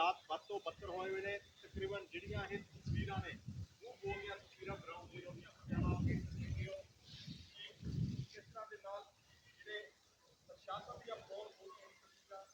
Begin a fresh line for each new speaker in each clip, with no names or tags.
ਹਾਲਾਤ ਵੱਧ ਤੋਂ ਬੱਤਰ ਹੋਏ ਹੋਏ ਨੇ। ਤਕਰੀਬਨ ਜਿਹੜੀਆਂ ਇਹ ਤਸਵੀਰਾਂ ਨੇ, ਉਹ ਬੋਲੀਆਂ ਤਸਵੀਰਾਂ ਗਰਾਊਂਡ ਜ਼ੀਰੋ ਦੀਆਂ ਪਟਿਆਲਾ ਕੇ ਵੀਡੀਓ ਕਿਸ ਤਰ੍ਹਾਂ ਦੇ ਨਾਲ ਜਿਹੜੇ ਪ੍ਰਸ਼ਾਸਨ ਦੀਆਂ ਫੋਨ ਬੋਲੀਆਂ ਤਸਵੀਰਾਂ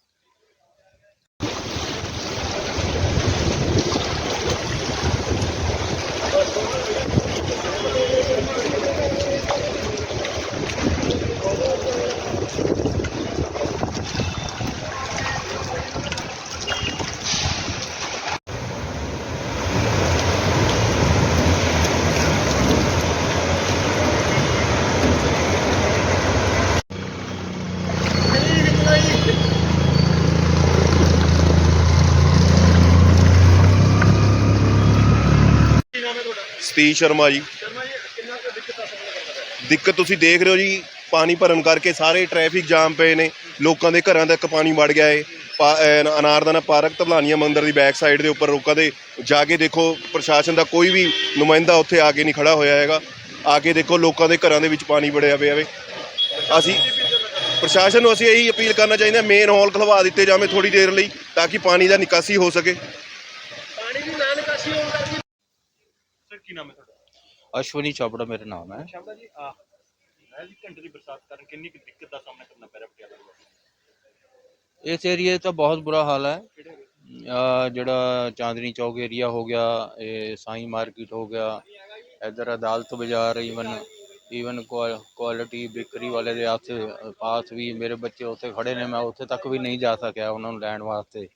ਕੀ ਨਾਮ ਹੈ ਤੁਹਾਡਾ
ਸਤੀਸ਼ ਸ਼ਰਮਾ ਜੀ।
ਦਿੱਕਤ
ਤੁਸੀਂ ਦੇਖ ਰਹੇ ਹੋ ਜੀ, ਪਾਣੀ ਭਰਨ ਕਰਕੇ ਸਾਰੇ ਟ੍ਰੈਫਿਕ ਜਾਮ ਪਏ ਨੇ, ਲੋਕਾਂ ਦੇ ਘਰਾਂ ਤੱਕ ਪਾਣੀ ਵੜ ਗਿਆ ਏ। ਪਾ- ਅਹ ਅਨਾਰਦਾਨਾ ਪਾਰਕ ਧਬਲਾਨੀਆ ਮੰਦਿਰ ਦੀ ਬੈਕ ਸਾਈਡ ਦੇ ਉੱਪਰ ਲੋਕਾਂ ਦੇ ਜਾ ਕੇ ਦੇਖੋ ਪ੍ਰਸ਼ਾਸਨ ਦਾ ਕੋਈ ਵੀ ਨੁਮਾਇੰਦਾ ਉੱਥੇ ਆ ਕੇ ਨਹੀਂ ਖੜਾ ਹੋਇਆ ਹੈਗਾ। ਆ ਕੇ ਦੇਖੋ ਲੋਕਾਂ ਦੇ ਘਰਾਂ ਦੇ ਵਿੱਚ ਪਾਣੀ ਵੜਿਆ ਪਿਆ ਵੇ। ਅਸੀਂ ਪ੍ਰਸ਼ਾਸਨ ਨੂੰ ਅਸੀਂ ਇਹੀ ਅਪੀਲ ਕਰਨਾ ਚਾਹੀਦਾ ਮੇਨ ਹਾਲ ਖਲਵਾ ਦਿੱਤੇ ਜਾਵੇ ਥੋੜੀ ਦੇਰ ਲਈ, ਤਾਂ ਕਿ ਪਾਣੀ ਦਾ ਨਿਕਾਸੀ ਹੋ ਸਕੇ।
ਪਾਣੀ ਦੀ ਨਾ ਨਿਕਾਸੀ ਹੋਣ ਕਰਕੇ ਸਰ ਕੀ ਨਾਮ ਹੈ ਤੁਹਾਡਾ?
ਅਸ਼ਵਨੀ ਚੋਪੜਾ ਮੇਰਾ ਨਾਮ ਹੈ।
ਸ਼ਾਮਦਾ ਜੀ ਆ ਜੀ ਘੰਟੇ ਦੀ ਬਰਸਾਤ ਕਾਰਨ ਕਿੰਨੀ ਕੁ ਦਿੱਕਤ ਦਾ ਸਾਹਮਣਾ ਕਰਨਾ ਪੈ ਰਿਹਾ ਪਟਿਆਲਾ ਨੂੰ
ਇਸ ਏਰੀਏ ਦਾ ਬਹੁਤ ਬੁਰਾ ਹਾਲ ਹੈ।
ਕਿਹੜੇ
ਅਹ ਜਿਹੜਾ ਚਾਂਦਨੀ ਚੌਕ ਏਰੀਆ ਹੋ ਗਿਆ ਇਹ ਸਾਈ ਮਾਰਕੀਟ ਹੋ ਗਿਆ ਇਧਰ ਅਦਾਲਤ ਬਾਜ਼ਾਰ ਈਵਨ ਈਵਨ ਕੁਆਲਿਟੀ ਬੇਕਰੀ ਵਾਲੇ ਦੇ ਆਸ ਪਾਸ ਵੀ ਮੇਰੇ ਬੱਚੇ ਉੱਥੇ ਖੜੇ ਨੇ ਮੈਂ ਉੱਥੇ ਤੱਕ ਵੀ ਨਹੀਂ ਜਾ ਸਕਿਆ ਉਹਨਾਂ ਨੂੰ ਲੈਣ ਵਾਸਤੇ।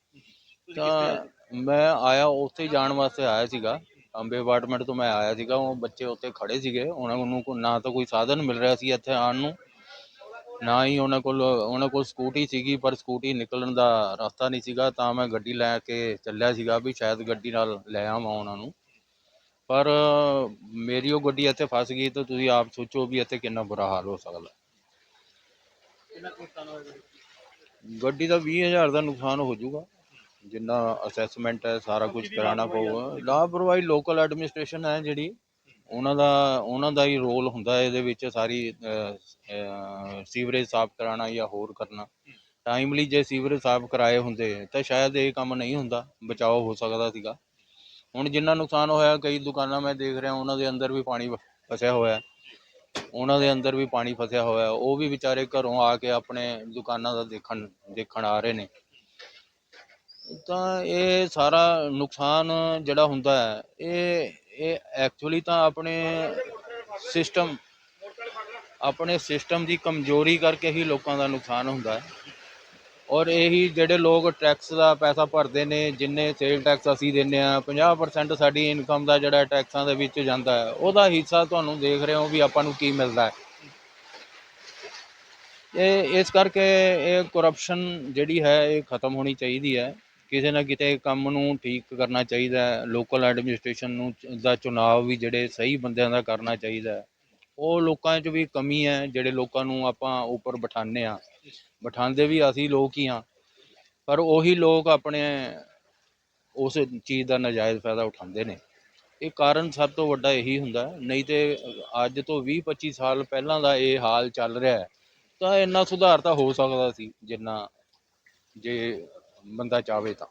ਤਾਂ ਮੈਂ ਆਇਆ ਉੱਥੇ ਜਾਣ ਵਾਸਤੇ ਆਇਆ ਸੀਗਾ। ਅੰਬੇ ਅਪਾਰਟਮੈਂਟ ਤੋਂ ਮੈਂ ਆਇਆ ਸੀਗਾ ਉਹ ਬੱਚੇ ਉੱਥੇ ਖੜੇ ਸੀਗੇ ਉਹਨਾਂ ਨੂੰ ਕੋ- ਨਾ ਤਾਂ ਕੋਈ ਸਾਧਨ ਮਿਲ ਰਿਹਾ ਸੀ ਇੱਥੇ ਆਉਣ ਨੂੰ ਨਾ ਹੀ ਉਹਨਾਂ ਕੋਲ ਉਹਨਾਂ ਕੋਲ ਸਕੂਟੀ ਸੀਗੀ ਪਰ ਸਕੂਟੀ ਨਿਕਲਣ ਦਾ ਰਸਤਾ ਨਹੀਂ ਸੀਗਾ ਤਾਂ ਮੈਂ ਗੱਡੀ ਲੈ ਕੇ ਚੱਲਿਆ ਸੀਗਾ ਵੀ ਸ਼ਾਇਦ ਗੱਡੀ ਨਾਲ ਲੈ ਆਵਾਂ ਉਹਨਾਂ ਨੂੰ। ਪਰ ਮੇਰੀ ਉਹ ਗੱਡੀ ਇੱਥੇ ਫਸ ਗਈ ਤਾਂ ਤੁਸੀਂ ਆਪ ਸੋਚੋ ਵੀ ਇੱਥੇ ਕਿੰਨਾ ਬੁਰਾ ਹਾਲ ਹੋ ਸਕਦਾ? ਗੱਡੀ ਦਾ 20000 ਦਾ ਨੁਕਸਾਨ ਹੋ ਜਾਊਗਾ। ਜਿੰਨਾ ਅਸੈਸਮੈਂਟ ਹੈ ਸਾਰਾ ਕੁਝ ਕਰਾਉਣਾ ਪਊਗਾ। ਲਾਪਰਵਾਹੀ ਲੋਕਲ ਐਡਮਿਨਿਸਟ੍ਰੇਸ਼ਨ ਹੈ ਜਿਹੜੀ ਉਹਨਾਂ ਦਾ ਉਹਨਾਂ ਦਾ ਹੀ ਰੋਲ ਹੁੰਦਾ ਹੈ ਇਹਦੇ ਵਿੱਚ ਸਾਰੀ ਸੀਵਰੇਜ ਸਾਫ਼ ਕਰਾਉਣਾ ਜਾਂ ਹੋਰ ਕਰਨਾ। ਟਾਈਮਲੀ ਜੇ ਸੀਵਰੇਜ ਸਾਫ਼ ਕਰਾਏ ਹੁੰਦੇ ਤਾਂ ਸ਼ਾਇਦ ਇਹ ਕੰਮ ਨਹੀਂ ਹੁੰਦਾ ਬਚਾਓ ਹੋ ਸਕਦਾ ਸੀਗਾ। ਹੁਣ ਜਿੰਨਾ ਨੁਕਸਾਨ ਹੋਇਆ ਕਈ ਦੁਕਾਨਾਂ ਮੈਂ ਦੇਖ ਰਿਹਾ ਉਹਨਾਂ ਦੇ ਅੰਦਰ ਵੀ ਪਾਣੀ ਫਸਿਆ ਹੋਇਆ ਹੈ। ਉਹਨਾਂ ਦੇ ਅੰਦਰ ਵੀ ਪਾਣੀ ਫਸਿਆ ਹੋਇਆ। ਉਹ ਵੀ ਵਿਚਾਰੇ ਘਰੋਂ ਆ ਕੇ ਆਪਣੇ ਦੁਕਾਨਾਂ ਦਾ ਦੇਖਣ ਦੇਖਣ ਆ ਰਹੇ ਨੇ। ਤਾਂ ਇਹ ਸਾਰਾ ਨੁਕਸਾਨ ਜਿਹੜਾ ਹੁੰਦਾ ਹੈ, ਇਹ ਇਹ ਐਕਚੁਅਲੀ ਤਾਂ ਆਪਣੇ ਸਿਸਟਮ ਆਪਣੇ ਸਿਸਟਮ ਦੀ ਕਮਜ਼ੋਰੀ ਕਰਕੇ ਹੀ ਲੋਕਾਂ ਦਾ ਨੁਕਸਾਨ ਹੁੰਦਾ ਹੈ। ਔਰ ਇਹੀ ਜਿਹੜੇ ਲੋਕ ਟੈਕਸ ਦਾ ਪੈਸਾ ਭਰਦੇ ਨੇ, ਜਿੰਨੇ ਸੇਲ ਟੈਕਸ ਅਸੀਂ ਦਿੰਨੇ ਆ 50% ਸਾਡੀ ਇਨਕਮ ਦਾ ਜਿਹੜਾ ਟੈਕਸਾਂ ਦੇ ਵਿੱਚ ਜਾਂਦਾ ਹੈ, ਉਹਦਾ ਹਿੱਸਾ ਤੁਹਾਨੂੰ ਦੇਖ ਰਹੇ ਹੋ ਵੀ ਆਪਾਂ ਨੂੰ ਕੀ ਮਿਲਦਾ ਹੈ। ਇਹ, ਇਸ ਕਰਕੇ ਇਹ ਕਰਪਸ਼ਨ ਜਿਹੜੀ ਹੈ, ਇਹ ਖਤਮ ਹੋਣੀ ਚਾਹੀਦੀ ਹੈ। ਕਿਸੇ ਨਾ ਕਿਤੇ ਕੰਮ ਨੂੰ ਠੀਕ ਕਰਨਾ ਚਾਹੀਦਾ ਲੋਕਲ ਐਡਮਿਨਿਸਟ੍ਰੇਸ਼ਨ ਨੂੰ ਦਾ ਚੁਣਾਵ ਵੀ ਜਿਹੜੇ ਸਹੀ ਬੰਦਿਆਂ ਦਾ ਕਰਨਾ ਚਾਹੀਦਾ ਉਹ ਲੋਕਾਂ 'ਚ ਵੀ ਕਮੀ ਹੈ, ਜਿਹੜੇ ਲੋਕਾਂ ਨੂੰ ਆਪਾਂ ਉੱਪਰ ਬਿਠਾਉਂਦੇ ਆ ਬਿਠਾਉਂਦੇ ਵੀ ਅਸੀਂ ਲੋਕ ਹੀ ਆ ਪਰ ਉਹੀ ਲੋਕ ਆਪਣੇ ਉਸ ਚੀਜ਼ ਦਾ ਨਜਾਇਜ਼ ਫਾਇਦਾ ਉਠਾਉਂਦੇ ਨੇ। ਇਹ ਕਾਰਨ ਸਭ ਤੋਂ ਵੱਡਾ ਇਹੀ ਹੁੰਦਾ ਨਹੀਂ ਤੇ ਅੱਜ ਤੋਂ 20 25 ਸਾਲ ਪਹਿਲਾਂ ਦਾ ਇਹ ਹਾਲ ਚੱਲ ਰਿਹਾ ਤਾਂ ਇੰਨਾ ਸੁਧਾਰ ਤਾਂ ਹੋ ਸਕਦਾ ਸੀ, ਜਿੰਨਾ ਜੇ ਬੰਦਾ ਚਾਹਵੇ ਤਾਂ